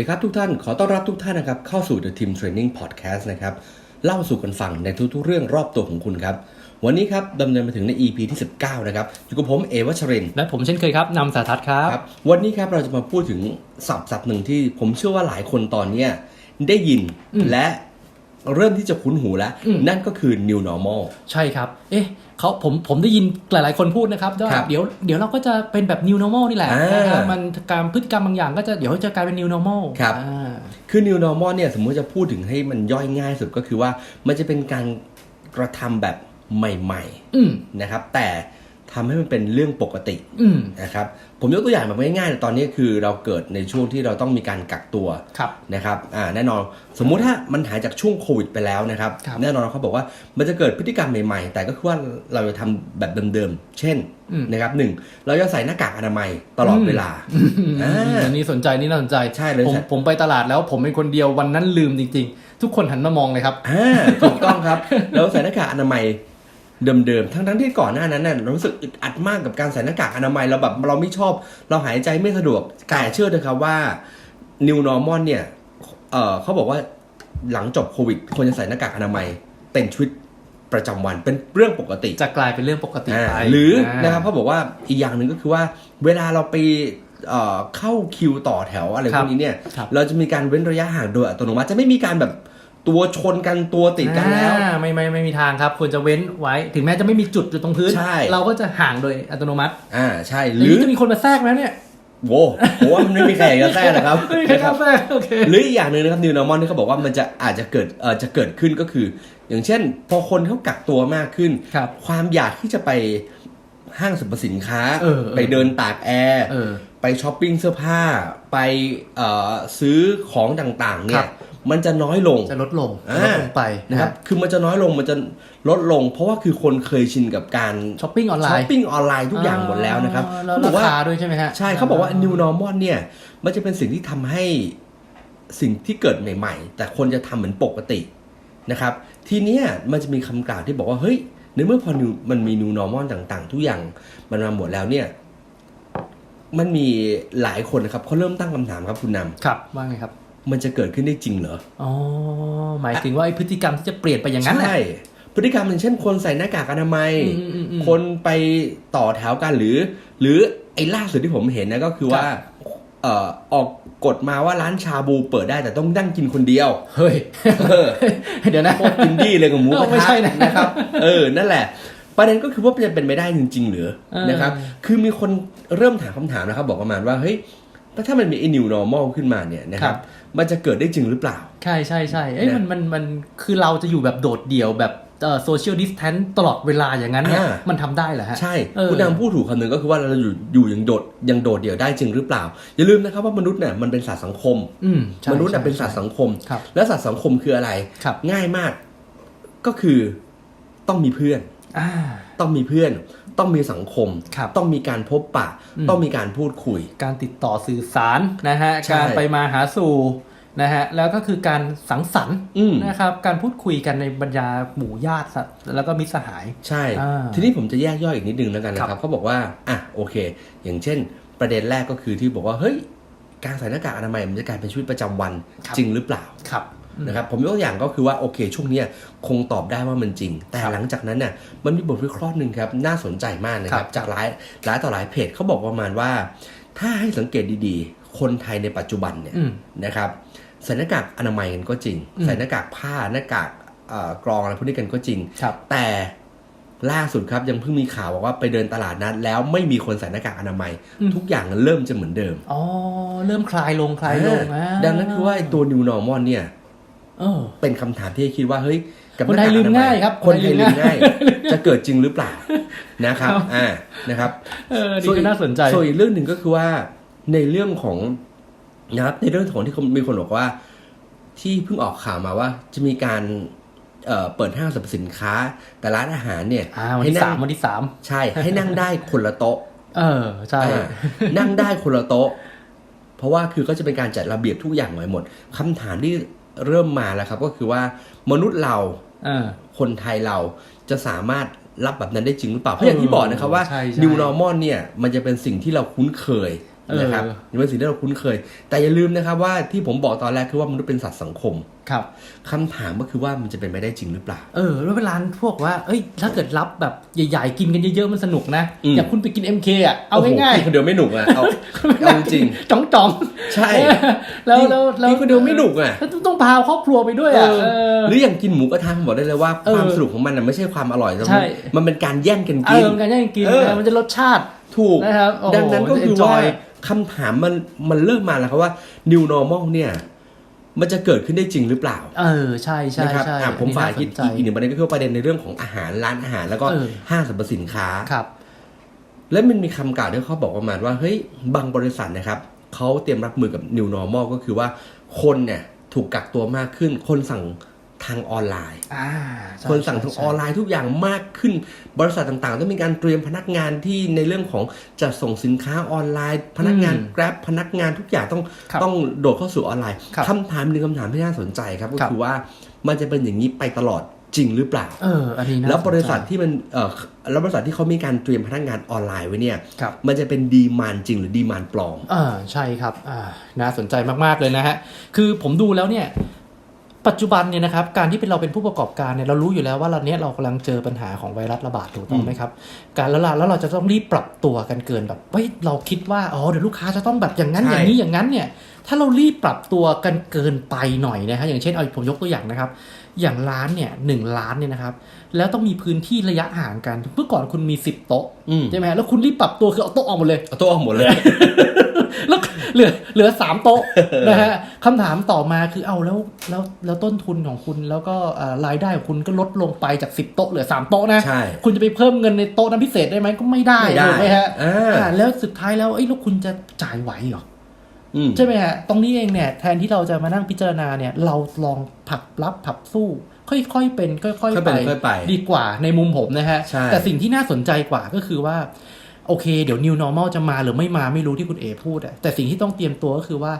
ดีครับทุกท่าน ขอต้อนรับทุกท่านนะครับเข้าสู่ The Team Training Podcast นะครับเล่าสู่กันฟังในทุกๆ เรื่องรอบตัวของคุณครับ วันนี้ครับดำเนินมาถึงใน EP ที่ 19 นะครับ อยู่กับผมเอวัชรินทร์และผมเช่นเคยครับนำสาทัศน์ครับ ครับ วันนี้ครับเราจะมาพูดถึงศัพท์ศัพท์หนึ่งที่ผมเชื่อว่าหลายคนตอนเนี้ยได้ยินอืมและเริ่มที่จะคุ้นหูแล้วอืมนั่นก็คือ new normal ใช่ครับ เอ๊ะ เขาผมผมได้ยินหลาย ๆ คนพูดนะครับว่าครับเดี๋ยวเดี๋ยวเราก็จะเป็นแบบ new normal นี่แหละอ่านนะครับมันการพฤติกรรมบางอย่างก็จะเดี๋ยวจะกลายเป็น new normal ครับอ่าคือ new normal เนี่ยสมมติจะพูดถึงให้มันย่อยง่ายสุดก็คือว่ามันจะเป็นการกระทำแบบใหม่อืมๆนะครับแต่ ทำให้มันเป็นเรื่องปกติอืมนะครับผมยกตัวอย่างแบบง่ายๆตอนนี้คือเราเกิดในช่วงที่เราต้องมีการกักตัวครับนะครับอ่าแน่นอนสมมุติถ้ามันหายจากช่วงโควิดไปแล้วนะครับครับแน่นอนเขาบอกว่ามันจะเกิดพฤติกรรมใหม่ๆ แต่ก็คือว่าเราจะทำแบบเดิมๆ เช่นอืมนะครับหนึ่งเราจะใส่หน้ากากอนามัยตลอดเวลาอืมอ่าอันนี้สนใจนี่น่าสนใจใช่เลยผมใช่ผมไปตลาดแล้วผมเป็นคนเดียววันนั้นลืมจริง ๆ ทุกคนหันมามองเลยครับอ่าถูกต้องครับเราใส่หน้ากากอนามัย เดิมๆ ทั้งๆที่ก่อนหน้านั้นน่ะเรารู้สึกอึดอัดมากกับการใส่หน้ากากอนามัยเราแบบเราไม่ชอบ เราหายใจไม่สะดวกแต่เชื่อเถอะครับว่า new normal เนี่ยเอ่อเขาบอกว่าหลังจบโควิดควรจะใส่หน้ากากอนามัยเป็นชีวิตประจำวันเป็นเรื่องปกติ จะกลายเป็นเรื่องปกติอ่าไปหรืออานะครับเขาบอกว่าอีกอย่างหนึ่งก็คือว่า เวลาเราไปเอ่อเข้าคิวต่อแถวอะไรคพรัวบกนี้เนี่ยครับเราจะมีการเว้นระยะห่างโดยอัตโนมัติจะไม่มีการแบบ ตัวชนกันตัวติดกันแล้วอ่าไม่ไม่ไม่มีทางครับ ควรจะเว้นไว้ ถึงแม้จะไม่มีจุดอยู่ตรงพื้น ใช่ เราก็จะห่างโดยอัตโนมัติอ่าใช่หหรืรืออจะมีคนมาแทรกไหมเนี่ยโว้โหมันไม่มีใครอยากจะแทรกนะครับ ไม่มีใครกล้าแทรกโอเค หรืออีกอย่างหนึ่งนะครับ new normal ที่เขาบอกว่ามันจะอาจจะเกิดเอ่อจะเกิดขึ้นก็คือ อย่างเช่น พอคนเขากักตัวมากขึ้น ครับความอยากที่จะไปห้างสรรพสินค้า เออเออ ไปเดินตากแอร์ เออ ไปช้อปปิ้งเสื้อผ้า ไปเอ่อซื้อของต่างๆเนี่ครัย บ มันจะน้อยลงจะลดลงอ่าจะลดลงไปนะนะคครัรับบคือมันจะน้อยลงมันจะลดลง เพราะว่าคือคนเคยชินกับการช้อปปิ้งออนไลช้อปน์ปิ้งออนไลน์ทุกอย่างหมดแล้วนะครับอ่าแล้วเขาบราอกว่าคาด้วยใช่ไหมฮะใช่เขาบอกว่า new normal เนี่ย มันจะเป็นสิ่งที่ทำให้สิ่งที่เกิดใหม่ ๆ แต่คนจะทำเหมือนปกตินะครับ ทีเนี้ยมันจะมีคำกล่าวที่บอกว่าเฮ้ยในเมื่อพอ new มันมี new normal ต่าง ๆ ทุกอย่างมันมาหมดแล้วเนี่ยมันมีหลายคนนะครับเขาเริ่มตั้งคำถามครับคุณนำครับว่าไงครับ มันจะเกิดขึ้นได้จริงเหรอ อ๋อ หมายถึงว่าไอ้พฤติกรรมที่จะเปลี่ยนไปอย่างนั้นแหละใช่ พฤติกรรมอย่างเช่น คนใส่หน้ากากอนามัยอืมอืมอืมคนไปต่อแถวกันหรือ หรือไอ้ล่าสุดที่ผมเห็นนะก็คือว่าครับเอ่อออกกฎมาว่าร้านชาบูเปิดได้แต่ต้องนั่งกินคนเดียว เฮ้ยเออเดี๋ยวนะโคตรอินดี้เลยกับหมูกระไม่ทะใช่นะนะครับ เออ นั่นแหละ ประเด็นก็คือว่าจะเป็นไปได้จริง ๆ หรือเออนะครับ คือมีคนเริ่มถามคำถามนะครับ บอกประมาณว่าเฮ้ย แล้วถ้ามันมีไอ้ new normal ขึ้นมาเนี่ยนะครับ มันจะเกิดได้จริงหรือเปล่า ใช่ใช่ใช่เอ้ยนะมันมันมันคือเราจะอยู่แบบโดดเดี่ยวแบบโซเชียลดิสแทนตลอดเวลาอย่างนั้นเนี่ยอ่ามันทำได้เหรอฮะ ใช่เออคุณนำพูดถูกคำหนึ่งก็คือว่าเราอยู่อยู่อย่างโดดยังโดดเดี่ยวได้จริงหรือเปล่า อย่าลืมนะครับว่ามนุษย์เนี่ยมันเป็นสัตว์สังคมอืมใช่มนุษย์น่ะใช่เป็นสัตว์สังคมครับแล้วสัตว์สังคมคืออะไรครับง่ายมากก็คือต้องมีเพื่อนอ่าต้องมีเพื่อน ต้องมีสังคมครับต้องมีการพบปะอืมต้องมีการพูดคุย การติดต่อสื่อสารนะฮะใช่การไปมาหาสู่นะฮะแล้วก็คือการสังสรรค์อืมนะครับการพูดคุยกันในบรรดาหมู่ญาติสัตว์แล้วก็มิตรสหาย ใช่อ่าทีนี้ผมจะแยกย่อยอีกนิดนึงแล้วกันนะคครัรับบเขาบอกว่าอะโอเค อย่างเช่น ประเด็นแรกก็คือที่บอกว่าเฮ้ยการใส่หน้ากากอนามัยมันจะกลายเป็นชีวิตประจำวันครับจริงหรือเปล่าครับ นะครับผมยกตัวอย่างก็คือว่าโอเค ช่วงเนี้ยคงตอบได้ว่ามันจริง แต่ครับหลังจากนั้นน่ะมันมีบทวิเคราะห์หนึ่งครับน่าสนใจมากนะคครัรับบจากหลายหลายต่อหลายเพจเขาบอกประมาณว่า ถ้าให้สังเกตดีๆ คนไทยในปัจจุบันเนี่ยอืมนะครับใส่หน้ากากอนามัยกันก็จริงอืมใส่หน้ากากผ้าหน้ากากเอ่อกรองอะไรพวกนี้กันก็จริงครับแต่ล่าสุดครับยังเพิ่งมีข่าวบอกว่าไปเดินตลาดนัดแล้วไม่มีคนใส่หน้ากากอนามัยอืมทุกอย่างเริ่มจะเหมือนเดิมอ๋อเริ่มคลายลงคลายลงอ่าอ่าดังนั้นคือว่าไอ้ตัว new normal เนี่ย เออเป็นคำถามที่ให้คิดว่าเฮ้ยกับคนไทยหกกอลืมง่ายครับ คนไทยลืมคนไทยลืมง่าง่ายยจะเกิดจริงหรือเปล่านะครับครับอ่านะครับเออนี่ก็น่าสนใจส่วนอีกเรื่องหนึ่งก็คือว่าในเรื่องของนะครับในเรื่องของที่มีคนบอกว่า ที่เพิ่งออกข่าวมาว่าจะมีการเอ่อเปิดห้างสรรพสินค้า แต่ร้านอาหารเนี่ยอ่าวันให้ที่นั่สางมวันที่สามใช่ ให้นั่งได้คนละโต๊ะ เออใช่อ่านั่งได้คนละโต๊ะ เพราะว่าคือก็จะเป็นการจัดระเบียบทุกอย่างไว้หมดคำถามที่ เริ่มมาแล้วครับ ก็คือว่ามนุษย์เราเออคนไทยเราจะสามารถรับแบบนั้นได้จริงหรือเปล่า เพราะอย่างที่บอกนะครับว่าใช่ใช่ new normal เนี่ยมันจะเป็นสิ่งที่เราคุ้นเคยเออ นะครับเป็นสิ่งที่เราคุ้นเคย แต่อย่าลืมนะครับว่าที่ผมบอกตอนแรกคือว่ามนุษย์เป็นสัตว์สังคมครับคำถามก็คือว่ามันจะเป็นไปได้จริงหรือเปล่า เออ แล้วเวลาพวกว่า เอ้ย ถ้าเกิดรับแบบใหญ่ๆ กินกันเยอะๆ มันสนุกนะอืมอย่างคุณไปกิน MK อะ เอาโโหง่ายพี่คนเดียวไม่หนุกอะเอาๆเอาจริงจ้องจ้องใช่ แล้วแล้วแล้วพี่คนเดียวไม่หนุกอะแล้วต้องพาครอบครัวไปด้วยเออะอเออหรืออย่างกินหมูกระทะผมบอกได้เลยว่าเออความสนุกของมันน่ะไม่ใช่ความอร่อยแต่ใช่มันมันเป็นการแย่งกันเอกินอมันการแย่งกินเออนะมันจะรสชาติถูกนะครับโอ้โหดังนั้นก็คือ enjoy ว่า คำถามมันมันเริ่มมาแล้วครับว่า new normal เนี่ยมันจะเกิดขึ้นได้จริงหรือเปล่า เออ ใช่ใช่นะครับใช่อะผมฝ่ายอันคิดนี้น่สนใจอีกหนึ่งประเด็นก็คือประเด็นในเรื่องของอาหารร้านอาหารแล้วก็เออห้างสรรพสินค้าครับ และมันมีคำกล่าวที่เขาบอกประมาณว่าเฮ้ยบางบริษัทนะครับเขาเตรียมรับมือกับ new normal ก็คือว่าคนเนี่ยถูกกักตัวมากขึ้น คนสั่ง ทางออนไลน์อ่าใช่คนสั่งทางใช่ออนไลน์ทุกอย่างมากขึ้น บริษัทต่างๆ ต้องมีการเตรียมพนักงานที่ในเรื่องของจัดส่งสินค้าออนไลน์ พนักงาน Grab พนักงานทุกอย่างต้องครับต้องโดดเข้าสู่ออนไลน์ครับคำถามหนึ่งคำถามที่น่าสนใจครับก็ครับคือว่ามันจะเป็นอย่างนี้ไปตลอดจริงหรือเปล่าเอออันนี้น่าแล้วบริษัทสนใจที่มันเอ่อแล้วบริษัทที่เขามีการเตรียมพนักงานออนไลน์ไว้เนี่ยครับมันจะเป็นดีมานจริงหรือดีมานปลอมอ่าใช่ครับอ่าน่าสนใจมากๆเลยนะฮะ คือผมดูแล้วเนี่ย ปัจจุบันเนี่ยนะครับการที่เป็นเราเป็นผู้ประกอบการเนี่ยเรารู้อยู่แล้วว่าเราเนี้ยเรากำลังเจอปัญหาของไวรัสระบาดถูกต้องไหมครับการแล้วเราแล้วเราจะต้องรีบปรับตัวกันเกินแบบเฮ้ยเราคิดว่าอ๋อเดี๋ยวลูกค้าจะต้องแบบอย่างนั้นใช่อย่างนี้อย่างนั้นเนี่ยถ้าเรารีบปรับตัวกันเกินไปหน่อยนะฮะอย่างเช่นเอาผมยกตัวอย่างนะครับ อย่างร้านเนี่ยหนึ่งร้านเนี่ยนะครับแล้วต้องมีพื้นที่ระยะห่างกันเมื่อก่อนคุณมีสิบโต๊ะอืมใช่ไหมฮะแล้วคุณรีบปรับตัวคือเอาโต๊ะออกหมดเลยเอาตัวออกหมดเลยแล้ว เหลือเหลือสามโต๊ะนะฮะคำถามต่อมาคือเอาแล้วแล้วแล้วต้นทุนของคุณแล้วก็เอ่อรายได้ของคุณก็ลดลงไปจากสิบโต๊ะเหลือสามโต๊ะนะใช่คุณจะไปเพิ่มเงินในโต๊ะนั้นพิเศษได้ไหมก็ไม่ได้ไม่ได้ถูกไหมฮะอ่าอ่าแล้วสุดท้ายแล้วไอ้ยแล้วคุณจะจ่ายไหวเหรออืมใช่ไหมฮะ ตรงนี้เองเนี่ยแทนที่เราจะมานั่งพิจารณาเนี่ย เราลองผลักรับผลักสู้ ค่อยๆเป็น ค่อยค่อยๆเป็ไปนค่อยไป ดีกว่าในมุมผมนะฮะใช่แต่สิ่งที่น่าสนใจกว่าก็คือว่า โอเค เดี๋ยว new normal จะมาหรือไม่มาไม่รู้ที่คุณเอพูดอะแต่สิ่งที่ต้องเตรียมตัวก็คือว่า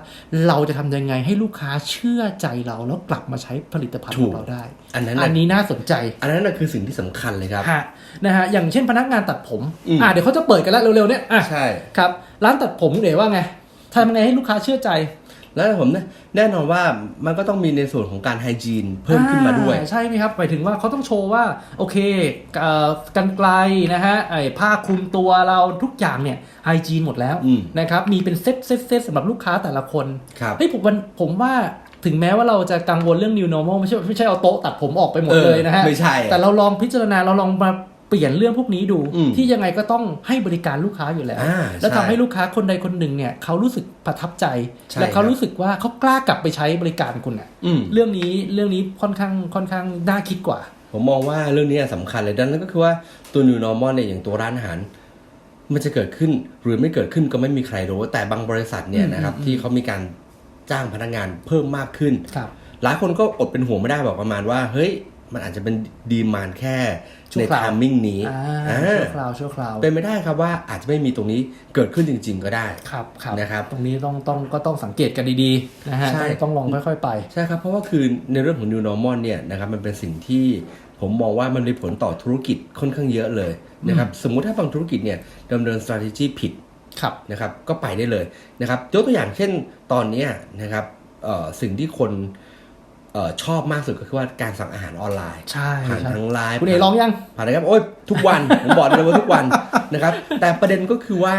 เราจะทำยังไงให้ลูกค้าเชื่อใจเราแล้วกลับมาใช้ผลิตภัณฑ์ของเราได้ อันนั้นอัน่ะนนี้น่าสนใจ อันนั้นน่ะคือสิ่งที่สำคัญเลยครับฮะนะฮะอย่างเช่นพนักงานตัดผมอืมอ่าเดี๋ยวเขาจะเปิดกันแล้วเร็วๆเนี่ยอะใช่ครับร้านตัดผมคุณเอ๋ว่าไงทำยังไงให้ลูกค้าเชื่อใจ แล้วผมเนี่ยแน่นอนว่ามันก็ต้องมีในส่วนของการไฮจีนเพิ่มขึ้นมาด้วยอ่ใช่ไหมครับหมายถึงว่าเขาต้องโชว์ว่า โอเคเอ่อกันไกลนะฮะไอ้ผ้าคลุมตัวเราทุกอย่างเนี่ยไฮจีนหมดแล้วอืมนะครับมีเป็นเซตเซตเซตสำหรับลูกค้าแต่ละคนครับเฮ้ยผมวันผมว่าถึงแม้ว่าเราจะกังวลเรื่อง new normal ไม่ใช่ไม่ใช่เอาโต๊ะตัดผมออกไปหมดเออเลยนะฮะไม่ใช่แต่เราลองพิจารณาเราลองมา เปลี่ยนเรื่องพวกนี้ดูอืมที่ยังไงก็ต้องให้บริการลูกค้าอยู่แล้วอ่าแล้วใช่ทำให้ลูกค้าคนใดคนหนึ่งเนี่ยเขารู้สึกประทับใจใช่และเขาครับรู้สึกว่าเขากล้ากลับไปใช้บริการคุณอะอืมเรื่องนี้เรื่องนี้ค่อนข้างค่อนข้างน่าคิดกว่า ผมมองว่าเรื่องนี้สำคัญเลยดังนั้นก็คือว่าตัว new normal เนี่ยอย่างตัวร้านอาหารมันจะเกิดขึ้นหรือไม่เกิดขึ้นก็ไม่มีใครรู้แต่บางบริษัทเนี่ยอืมนะครับอืมที่เขามีการจ้างพนักงานเพิ่มมากขึ้นครับหลายคนก็อดเป็นห่วงไม่ได้บอกประมาณว่า เฮ้ย มันอาจจะเป็นดีมานแค่ชั่วในคราวทามมิ่งนี้อ่าอ่าชั่วคราวชั่วคราวเป็นไม่ได้ครับว่าอาจจะไม่มีตรงนี้เกิดขึ้นจริง ๆ ก็ได้ครับครับนะครับ ตรงนี้ต้องต้องก็ต้องสังเกตกันดีๆนะฮะใช่ต้องต้องลองค่อยๆไปใช่ครับเพราะว่าคือในเรื่องของ new normal เนี่ยนะครับมันเป็นสิ่งที่ผมมองว่ามันมีผลต่อธุรกิจค่อนข้างเยอะเลยนะครับสมมุติถ้าบางธุรกิจเนี่ยดำเนิน strategy ผิดครับนะครับก็ไปได้เลยนะครับยกตัวอย่างเช่นตอนเนี้ยนะครับเอ่อสิ่งที่คน เอ่อชอบมากสุดก็คือว่าการสั่งอาหารออนไลน์ใช่ผ่านใช่ทางไลน์คุณเอลองยังผ่านนะครับโอ้ยทุกวันผมบอกเลยว่าทุกวันนะครับ แต่ประเด็นก็คือว่า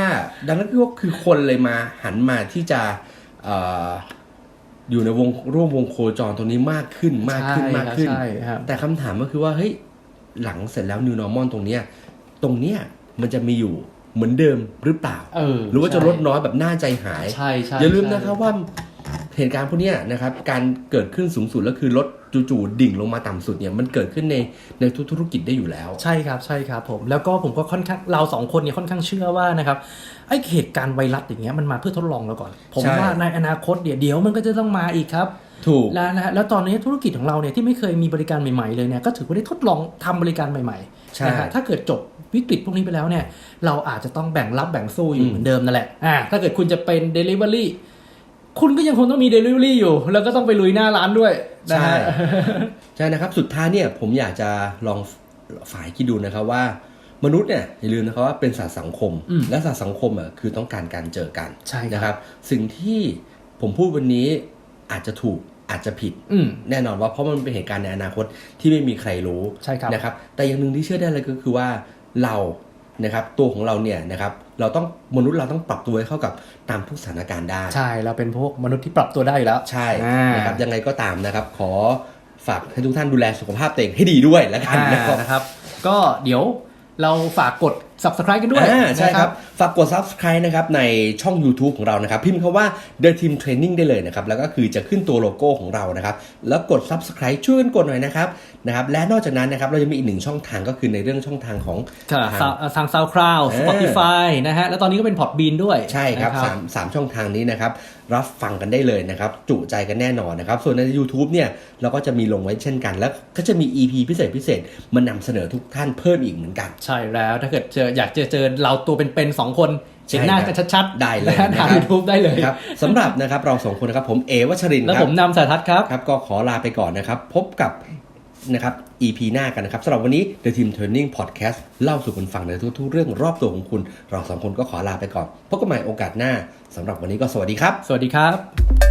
ดังนั้นก็คือคนเลยมาหันมาที่จะเอ่ออยู่ในวงร่วมวงโคจรตรงนี้มากขึ้นมากขึ้นใช่มากขึ้นใช่ครับแต่คำถามก็คือว่าเฮ้ยหลังเสร็จแล้ว new normal ตรงเนี้ยตรงเนี้ยมันจะมีอยู่เหมือนเดิมหรือเปล่าเออหรือว่าจะใช่ลดน้อยแบบน่าใจหายใช่ใช่อย่าลืมใช่นะครับว่า เหตุการณ์พวกเนี้ยนะครับการเกิดขึ้นสูงสุดแล้วคือลดจู่ๆดิ่งลงมาต่ำสุดเนี่ยมันเกิดขึ้นในในทุกธุรกิจได้อยู่แล้ว ใช่ครับใช่ครับผมแล้วก็ผมก็ค่อนข้างเราสองคนเนี่ยค่อนข้างเชื่อว่านะครับไอ้เหตุการณ์ไวรัสอย่างเงี้ยมันมาเพื่อทดลองเราก่อน ผมใช่ว่าในอนาคตเดี๋ยวเดี๋ยวมันก็จะต้องมาอีกครับถูกแล้วนะฮะแล้วตอนนี้ธุรกิจของเราเนี่ยที่ไม่เคยมีบริการใหม่ๆเลยเนี่ยก็ถือว่าได้ทดลองทำบริการใหม่ใช่ๆนะฮะถ้าเกิดจบวิกฤตพวกนี้ไปแล้วเนี่ยเราอาจจะต้องแบ่งรับแบ่งสู้อยู่อืมเหมือนเดิมนั่นแหละอ่าถ้าเกิดคุณจะเป็น Delivery คุณก็ยังคงต้องมี Delivery อยู่ แล้วก็ต้องไปลุยหน้าร้านด้วยนะใช่ฮะใช่นะครับ สุดท้ายเนี่ยผมอยากจะลองฝ่ายคิดดูนะครับว่ามนุษย์เนี่ยอย่าลืมนะครับว่าเป็นสัตว์สังคมอืมและสัตว์สังคมอะคือต้องการการเจอกันใช่ครับนะครับ สิ่งที่ผมพูดวันนี้อาจจะถูกอาจจะผิดอืมแน่นอนว่าเพราะมันเป็นเหตุการณ์ในอนาคตที่ไม่มีใครรู้ใช่ครับนะครับ แต่อย่างหนึ่งที่เชื่อได้เลยก็คือว่าเรา นะครับตัวของเราเนี่ยนะครับเราต้องมนุษย์เราต้องปรับตัวให้เข้ากับตามทุกสถานการณ์ได้ ใช่เราเป็นพวกมนุษย์ที่ปรับตัวได้อยู่แล้วใช่อ่านะครับยังไงก็ตามนะครับ ขอฝากให้ทุกท่านดูแลสุขภาพตัวเองให้ดีด้วยแล้วกันอ่านะครับนะครับ ก็เดี๋ยวเราฝากกด subscribe กันด้วยอ่าใช่นะครับ ฝากกด subscribe นะครับในช่อง YouTube ของเรานะครับ พิมพ์คำว่า The Team Training ได้เลยนะครับ แล้วก็คือจะขึ้นตัวโลโก้ของเรานะครับ แล้วกด subscribe ช่วยกันกดหน่อยนะครับนะครับ และนอกจากนั้นนะครับ เราจะมีอีกหนึ่งช่องทางก็คือในเรื่องช่องทางของค่ะทางซาวทาง SoundCloud เออ Spotify นะฮะแล้วตอนนี้ก็เป็น Podbean ด้วยใช่ครับนะสามสามช่องทางนี้นะครับรับฟังกันได้เลยนะครับจุใจกันแน่นอนนะครับ ส่วนใน YouTube เนี่ยเราก็จะมีลงไว้เช่นกัน แล้วก็จะมี EP พิเศษพิเศษมานำเสนอทุกท่านเพิ่มอีกเหมือนกัน ใช่แล้วถ้าเกิดเจออยากเจอเจอเราตัวเป็นๆสองคนเห็นหน้ากันชัดๆ ได้เลยนะฮะนะคทารังบ YouTube ได้เลยครับสำหรับนะครับเราสองคนนะครับผมเอวัชรินทร์แล้วครัผบมนำสายทัศน์ครับครับ ก็ขอลาไปก่อนนะครับ พบกับนะครับ EP หน้ากันนะครับสำหรับวันนี้ The Team Turning Podcast เล่าสู่คุณฟังในทุกๆ เรื่องรอบตัวของคุณ เราสองคนก็ขอลาไปก่อนพบกันใหม่โอกาสหน้าสำหรับวันนี้ก็สวัสดีครับ สวัสดีครับ